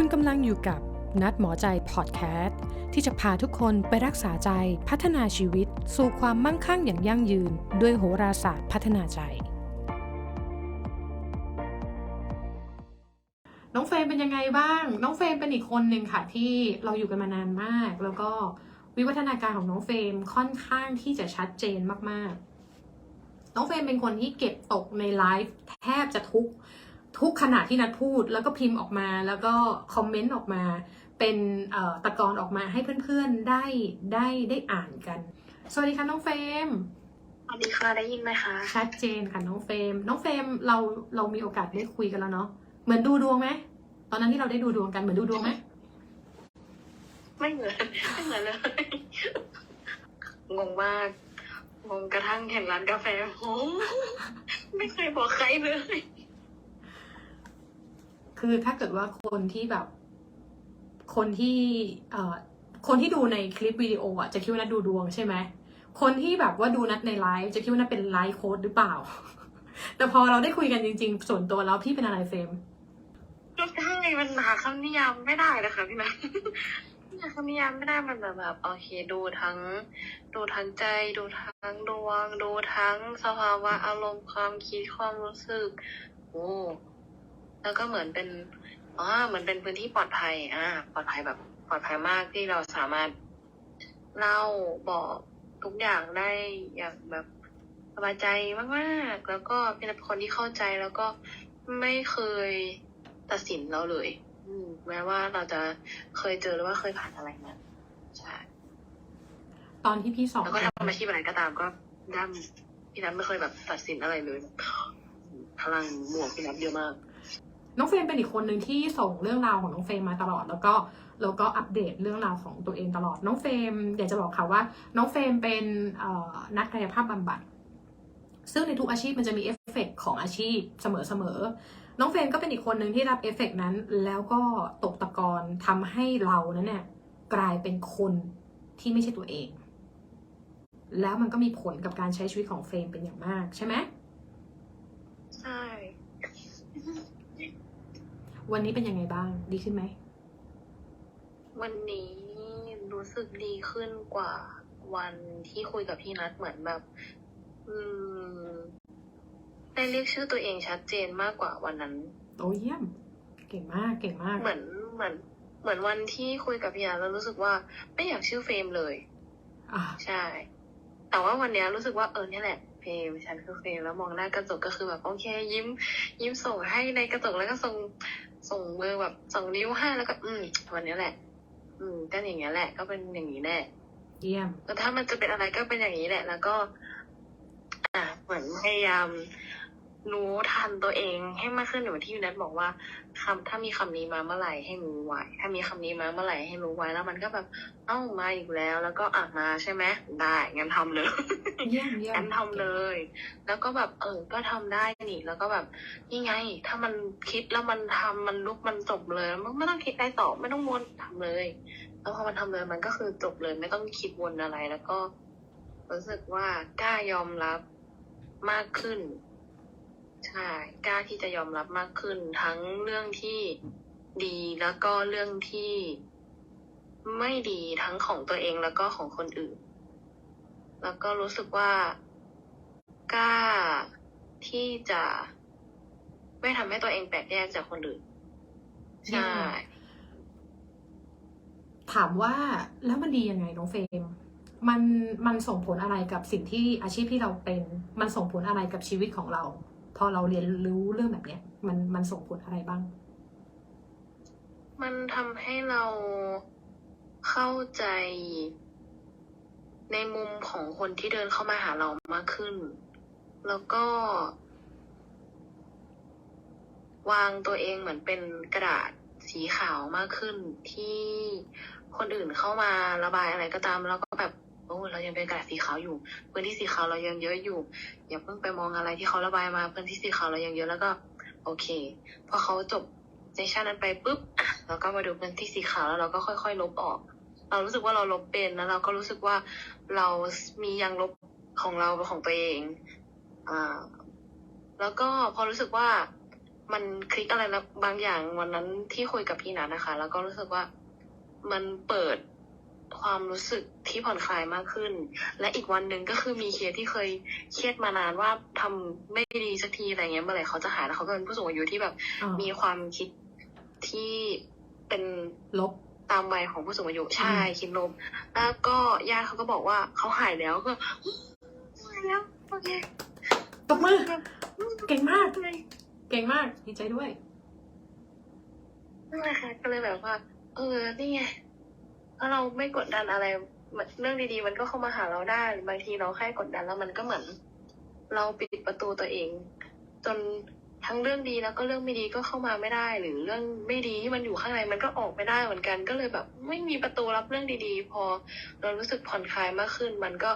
คุณกำลังอยู่กับนัดหมอใจพอดแคสต์ที่จะพาทุกคนไปรักษาใจพัฒนาชีวิต สู่ความมั่งคั่งอย่างยั่งยืน ด้วยโหราศาสตร์พัฒนาใจ น้องเฟรมเป็นยังไงบ้าง น้องเฟรมเป็นอีกคนหนึ่งค่ะที่เราอยู่กันมานานมาก แล้วก็วิวัฒนาการของน้องเฟรมค่อนข้างที่จะชัดเจนมากๆ น้องเฟรมเป็นคนที่เก็บตกในไลฟ์แทบจะทุก ทุกขณะที่นัดพูดแล้วก็พิมพ์ออกมา แล้วก็คอมเมนต์ออกมา เป็นเอ่อตะกอนออกมาให้เพื่อนๆได้ได้ได้อ่านกัน สวัสดีค่ะน้องเฟรมสวัสดีค่ะได้ยินไหมคะชัดเจนค่ะน้องเฟรมน้องเฟรมเราเรามีโอกาสได้คุยกันแล้วเนาะเหมือนดูดวงไหมตอนนั้นที่เราได้ดูดวงกันเหมือนดูดวงไหมไม่เหมือนไม่เหมือนเลยงงมากงงกระทั่งเห็นร้านกาแฟโอ้ไม่เคยบอกใครเลย คือถ้าเกิดว่าคนที่แบบ คนที่เอ่อคนที่ดูในคลิปวิดีโออะจะคิดว่านัดดูดวงใช่ไหมคนที่แบบว่าดูนัดในไลฟ์จะคิดว่านัดเป็นไลฟ์โค้ดหรือเปล่า แต่พอเราได้คุยกันจริง ๆ ส่วนตัวแล้วพี่เป็นอะไรเฟรมก็ใช่มันหาคำนิยามไม่ได้นะคะพี่แม่หาคำนิยามไม่ได้มันแบบแบบโอเคดูทั้ง ดูทั้งใจ ดูทั้งดวง ดูทั้งสภาวะอารมณ์ความคิดความรู้สึก โอ้ แล้วก็เหมือนเป็นอ๋อเหมือนเป็นพื้นที่ปลอดภัย อ่า ปลอดภัยแบบปลอดภัยมากที่เราสามารถเล่าบอกทุกอย่างได้อย่างแบบสบายใจมากๆ แล้วก็เป็นคนที่เข้าใจแล้วก็ไม่เคยตัดสินเราเลย อืมแม้ว่าเราจะเคยเจอหรือว่าเคยผ่านอะไรมาใช่ตอนที่พี่สอนแล้วก็ทำอาชีพอะไรก็ตามก็ด้ามพี่นัทไม่เคยแบบตัดสินอะไรเลยแบบพลังหมวกพี่นัทเยอะมาก น้องเฟรมเป็นอีกคนหนึ่งที่ส่งเรื่องราวของน้องเฟรมมาตลอด แล้วก็แล้วก็อัปเดตเรื่องราวของตัวเองตลอด น้องเฟรมอยากจะบอกค่ะว่า น้องเฟรมเป็นนักกายภาพบำบัด ซึ่งในทุกอาชีพมันจะมีเอฟเฟกต์ของอาชีพเสมอๆน้องเฟรมก็เป็นอีกคนหนึ่งที่รับเอฟเฟกต์นั้น แล้วก็ตกตะกอนทำให้เรานั้นเนี่ยกลายเป็นคนที่ไม่ใช่ตัวเอง แล้วมันก็มีผลกับการใช้ชีวิตของเฟรมเป็นอย่างมากใช่ไหมใช่ วันนี้เป็นยังไงบ้าง ดีขึ้นไหม วันนี้รู้สึกดีขึ้นกว่าวันที่คุยกับพี่นัทเหมือนแบบ อืมได้เรียกชื่อตัวเองชัดเจนมากกว่าวันนั้น โอ้เยี่ยม เก่งมาก เก่งมาก เหมือนเหมือน เหมือนวันที่คุยกับพี่นัทแล้วรู้สึกว่า ไม่อยากชื่อเฟรมเลย อ่า ใช่ แต่ว่าวันเนี้ยรู้สึกว่าเออเนี่ยแหละเฟ รมฉันคือเฟรมแล้วมองหน้ากระจกก็คือแบบโอเค ยิ้ม ยิ้มส่งให้ในกระจกแล้วก็ส่งส่งมือแบบส่งนิ้วให้แล้วก็ อืมวันเนี้ยแหละ อืมก็อย่างเงี้ยแหละ ก็เป็นอย่างนี้แหละเยี่ยมแล้วถ้ามันจะเป็นอะไรก็เป็นอย่างนี้แหละ แล้วก็ อะเหมือนพยายาม รู้ทันตัวเองให้มากขึ้นเหมือนที่ยูนัทบอกว่าคำถ้ามีคำนี้มาเมื่อไหร่ให้รู้ไว้ ถ้ามีคำนี้มาเมื่อไหร่ให้รู้ไว้ แล้วมันก็แบบเอ้ามาอีกแล้ว แล้วก็อะมาใช่ไหมได้งั้นทำเลยเยี่ยมเยี่ยมงั้นทำเลย แล้วก็แบบเออ ก็ทำได้นี่ แล้วก็แบบนี่ไง ถ้ามันคิดแล้วมันทำมันลุกมันจบเลยมันไม่ต้องคิดอะไรต่อไม่ต้องวนทำเลย แล้วพอมันทำเลยมันก็คือจบเลยไม่ต้องคิดวนอะไรแล้วก็รู้สึกว่ากล้ายอมรับมากขึ้น ใช่กล้าที่จะยอมรับมากขึ้น ทั้งเรื่องที่ดีแล้วก็เรื่องที่ไม่ดีทั้งของตัวเองแล้วก็ของคนอื่น แล้วก็รู้สึกว่ากล้าที่จะไม่ทำให้ตัวเองแปลกแยกจากคนอื่น ใช่ ถามว่าแล้วมันดียังไงน้องเฟรมมันมันส่งผลอะไรกับสิ่งที่อาชีพที่เราเป็น มันส่งผลอะไรกับชีวิตของเรา พอเราเรียนรู้เรื่องแบบเนี้ย มันมันส่งผลอะไรบ้าง มันทำให้เราเข้าใจในมุมของคนที่เดินเข้ามาหาเรามากขึ้น แล้วก็ วางตัวเองเหมือนเป็นกระดาษสีขาวมากขึ้นที่คนอื่นเข้ามาระบายอะไรก็ตาม แล้วก็แบบ โอ้เรายังเป็นกระดาษสีขาวอยู่ พื้นที่สีขาวเรายังเยอะอยู่ อย่าเพิ่งไปมองอะไรที่เขาระบายมา พื้นที่สีขาวเรายังเยอะแล้วก็ โอเค พอเขาจบเซสชันนั้นไปปุ๊บเราก็มาดูพื้นที่สีขาวแล้วเราก็ค่อย ๆ ลบออก เรารู้สึกว่าเราลบเป็นแล้วเราก็รู้สึกว่าเรามียังลบของเราของตัวเองอ่าแล้วก็พอรู้สึกว่ามันคลิกอะไรแล้วบางอย่างวันนั้นที่คุยกับพี่นัทนะคะ แล้วก็รู้สึกว่ามันเปิด ความรู้สึกที่ผ่อนคลายมากขึ้น และอีกวันหนึ่งก็คือมีเคสที่เคยเครียดมานานว่าทำไม่ดีสักทีอะไรเงี้ยเมื่อไหร่เขาจะหายแล้วเขาก็เป็นผู้สูงอายุที่แบบอ่ามีความคิดที่เป็นลบตามวัยของผู้สูงอายุใช่คิดลบแล้วก็ญาติเขาก็บอกว่าเขาหายแล้วก็หายแล้วโอเคตบมือเก่งมากเก่งมากดีใจด้วยนั่นแหละค่ะก็เลยแบบว่า เออนี่ไง ถ้าเราไม่กดดันอะไรเรื่องดีๆ มันก็เข้ามาหาเราได้ บางทีเราแค่กดดันแล้วมันก็เหมือน เราปิดประตูตัวเอง จนทั้งเรื่องดีแล้วก็เรื่องไม่ดีก็เข้ามาไม่ได้ หรือเรื่องไม่ดีที่มันอยู่ข้างในมันก็ออกไม่ได้เหมือนกัน ก็เลยแบบ ไม่มีประตูรับเรื่องดีๆ พอเรารู้สึกผ่อนคลายมากขึ้น มันก็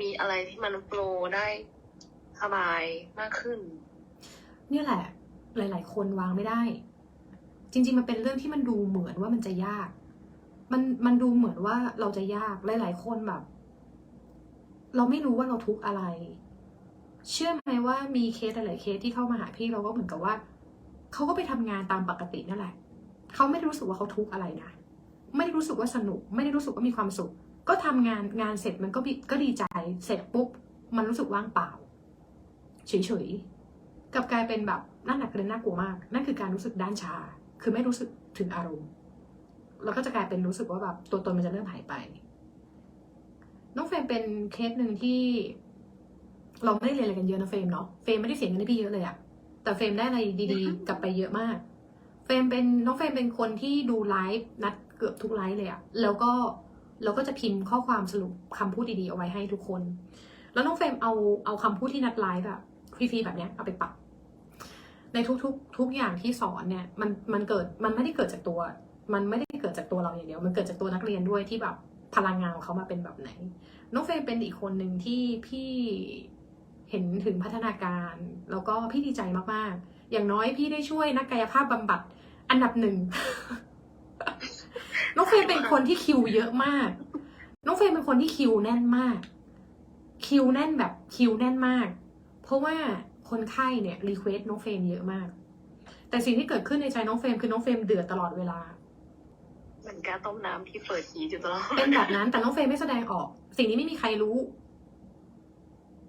มีอะไรที่มันโปรได้สบายมากขึ้น เนี่ยแหละ หลาย ๆ คนวางไม่ได้ จริง ๆ มันเป็นเรื่องที่มันดูเหมือนว่ามันจะยาก มันมันดูเหมือนว่าเราจะยากหลายๆคนแบบ เราไม่รู้ว่าเราทุกข์อะไร เชื่อไหมว่ามีเคสหลายๆเคสที่เข้ามาหาพี่เราก็เหมือนกับว่าเขาก็ไปทำงานตามปกตินั่นแหละเขาไม่ได้รู้สึกว่าเขาทุกข์อะไรนะไม่ได้รู้สึกว่าสนุก ไม่ได้รู้สึกว่ามีความสุข ก็ทำงานงานเสร็จมันก็ก็ดีใจเสร็จปุ๊บ มันรู้สึกว่างเปล่าเฉยๆกับกลายเป็นแบบนั่นแหละคือน่ากลัวมาก นั่นคือการรู้สึกด้านชา คือไม่รู้สึกถึงอารมณ์ แล้วก็จะกลายเป็นรู้สึกว่าแบบตัวตนมันจะเริ่มหายไป น้องเฟรมเป็นเคสหนึ่งที่ เราไม่ได้เรียนอะไรกันเยอะนะเฟรมเนาะเฟรมไม่ได้เสียเงินให้พี่เยอะเลยอะแต่เฟรมได้อะไรดีๆ กลับไปเยอะมาก เฟรมเป็นน้องเฟรมเป็นคนที่ดูไลฟ์นัดเกือบทุกไลฟ์เลยอะแล้วก็เราก็จะพิมพ์ข้อความสรุปคำพูดดีๆเอาไว้ให้ทุกคน แล้วน้องเฟรมเอาเอาคำพูดที่นัดไลฟ์แบบฟรีๆแบบเนี้ยเอาไปปรับในทุกๆ ทุกอย่างที่สอนเนี่ยมันมันเกิดมันไม่ได้เกิดจากตัว มันไม่ได้เกิดจากตัวเราอย่างเดียว มันเกิดจากตัวนักเรียนด้วยที่แบบพลังงานของเขามาเป็นแบบไหน น้องเฟรมเป็นอีกคนหนึ่งที่พี่เห็นถึงพัฒนาการ แล้วก็พี่ดีใจมากๆ อย่างน้อยพี่ได้ช่วยนักกายภาพบำบัดอันดับหนึ่ง น้องเฟรมเป็นคนที่คิวเยอะมาก น้องเฟรมเป็นคนที่คิวแน่นมาก คิวแน่นแบบคิวแน่นมาก เพราะว่าคนไข้เนี่ยรีเควสน้องเฟรมเยอะมาก แต่สิ่งที่เกิดขึ้นในใจน้องเฟรมคือน้องเฟรมเดือดตลอดเวลา เหมือนการต้มน้ำที่เปิดหีอยู่ตลอดเป็นแบบนั้นแต่น้องเฟรมไม่แสดงออก สิ่งนี้ไม่มีใครรู้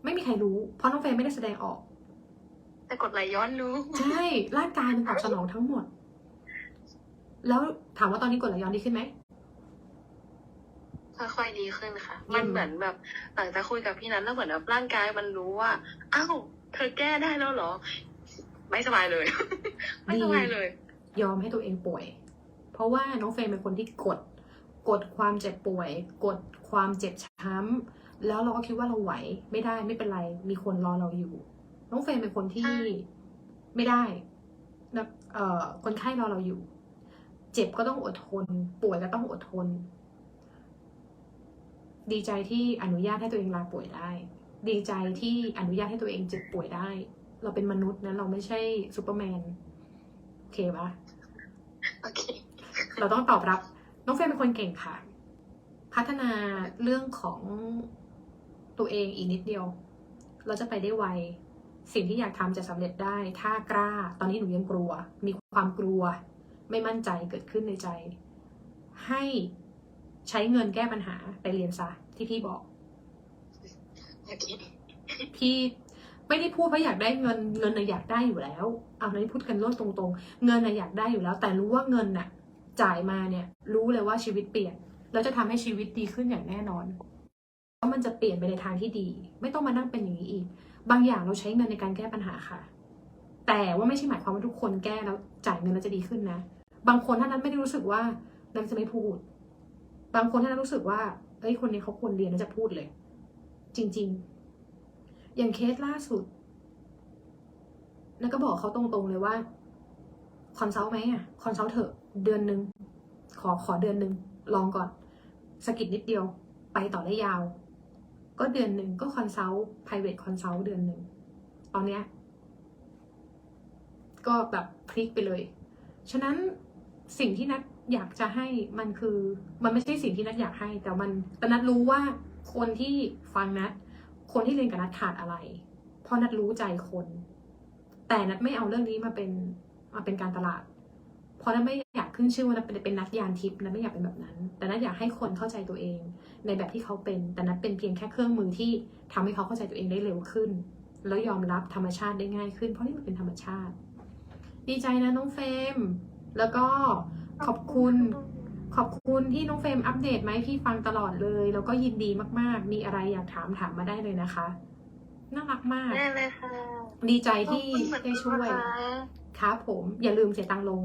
ไม่มีใครรู้ เพราะน้องเฟรมไม่ได้แสดงออก แต่กดไหลย้อนรู้ ใช่ร่างกายมันตอบสนองทั้งหมด แล้วถามว่าตอนนี้กดไหลย้อนดีขึ้นไหมค่อยๆดีขึ้นค่ะอืมมันเหมือนแบบหลังจากคุยกับพี่นัทแล้วเหมือนแบบร่างกายมันรู้ว่าอ้าวเธอแก้ได้แล้วเหรอ ไม่สบายเลย ไม่สบายเลย ยอมให้ตัวเองป่วย เพราะว่าน้องเฟรมเป็นคนที่กด กดความเจ็บป่วย กดความเจ็บช้ำแล้วเราก็คิดว่าเราไหวไม่ได้ไม่เป็นไร มีคนรอเราอยู่ น้องเฟรมเป็นคนที่ใช่ไม่ได้นะเอ่อคนไข้รอเราอยู่ เจ็บก็ต้องอดทน ป่วยก็ต้องอดทน ดีใจที่อนุญาตให้ตัวเองลาป่วยได้ ดีใจที่อนุญาตให้ตัวเองเจ็บป่วยได้ เราเป็นมนุษย์นะเราไม่ใช่ซูเปอร์แมน โอเคปะโอเค เราต้องตอบรับ น้องเฟรมเป็นคนเก่งค่ะ พัฒนาเรื่องของตัวเองอีกนิดเดียว เราจะไปได้ไว สิ่งที่อยากทำจะสำเร็จได้ ถ้ากล้า ตอนนี้หนูยังกลัว มีความกลัว ไม่มั่นใจเกิดขึ้นในใจ ให้ใช้เงินแก้ปัญหาไปเรียนซะที่พี่บอก พี่ไม่ได้พูดว่าอยากได้เงินเงินน่ะอยากได้อยู่แล้ว เอาในพูดกันโลดตรงๆ เงินน่ะอยากได้อยู่แล้ว แต่รู้ว่าเงินน่ะ จ่ายมาเนี่ย รู้เลยว่าชีวิตเปลี่ยน แล้วจะทำให้ชีวิตดีขึ้นอย่างแน่นอนเพราะมันจะเปลี่ยนไปในทางที่ดี ไม่ต้องมานั่งเป็นอย่างนี้อีก บางอย่างเราใช้เงินในการแก้ปัญหาค่ะ แต่ว่าไม่ใช่หมายความว่าทุกคนแก้แล้วจ่ายเงินแล้วจะดีขึ้นนะ บางคนถ้านั้นไม่ได้รู้สึกว่านั้นจะไม่พูด บางคนถ้านั้นรู้สึกว่าเอ้ยคนนี้เขาควรเรียนแล้วจะพูดเลย จริง ๆ อย่างเคสล่าสุดแล้วก็บอกเขาตรงๆเลยว่าคอนซัลท์ไหมอะคอนซัลท์เถอะ เดือนหนึ่งขอขอเดือนหนึ่งลองก่อนสกิดนิดเดียว ไปต่อได้ยาว ก็เดือนหนึ่งก็คอนซัลท์ private consult เดือนหนึ่งตอนเนี้ยก็แบบพลิกไปเลย ฉะนั้นสิ่งที่นัดอยากจะให้มันคือ มันไม่ใช่สิ่งที่นัดอยากให้ แต่มันแต่นัดรู้ว่าคนที่ฟังนัด คนที่เรียนกับนัดขาดอะไร เพราะนัดรู้ใจคน แต่นัดไม่เอาเรื่องนี้มาเป็นมาเป็นการตลาด เพราะนัดไม่อยาก ขึ้นชื่อว่านัดเป็นเป็นนักยานทิพย์นัดไม่อยากเป็นแบบนั้น แต่นัดอยากให้คนเข้าใจตัวเอง ในแบบที่เขาเป็น แต่นัดเป็นเพียงแค่เครื่องมือที่ทำให้เขาเข้าใจตัวเองได้เร็วขึ้น แล้วยอมรับธรรมชาติได้ง่ายขึ้น เพราะนี่มันเป็นธรรมชาติ ดีใจนะน้องเฟรมแล้วก็ขอบคุณขอบคุณที่น้องเฟรมอัปเดตไหมาให้พี่ฟังตลอดเลย แล้วก็ยินดีมากๆ มีอะไรอยากถามถามมาได้เลยนะคะน่ารักมากได้เลยค่ะดีใจที่ขอบคุณเหมือนได้ช่วยกันนะคะครับผมอย่าลืมเสียตังค์ลง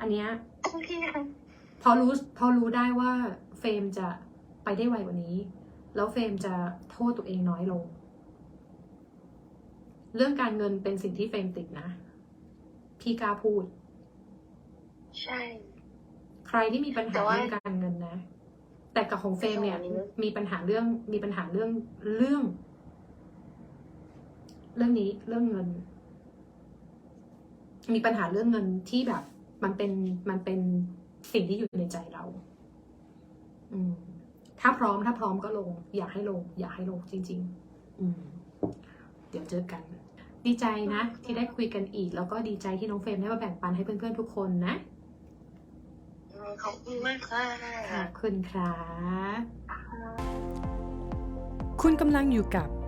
อันเนี้ยโอเคค่ะพอรู้พอรู้ได้ว่าเฟรมจะไปได้ไวกว่านี้ แล้วเฟรมจะโทษตัวเองน้อยลง เรื่องการเงินเป็นสิ่งที่เฟรมติดนะ พี่กล้าพูด ใช่ ใครที่มีปัญหาแต่ว่าเรื่องการเงินนะ แต่กับของเฟรมเนี่ยแต่ของนี้มีปัญหาเรื่องมีปัญหาเรื่องเรื่อง เรื่องนี้เรื่องเงิน มีปัญหาเรื่องเงินที่แบบ มันเป็นมันเป็นสิ่งที่อยู่ในใจเรา อืม ถ้าพร้อมถ้าพร้อมก็ลง อยากให้ลง อยากให้ลงจริง ๆ อืม เดี๋ยวเจอกัน ดีใจนะ ที่ได้คุยกันอีก แล้วก็ดีใจที่น้องเฟรมได้มาแบ่งปันให้เพื่อนๆทุกคนนะขอบคุณมากค่ะขอบคุณครับคุณกำลังอยู่กับ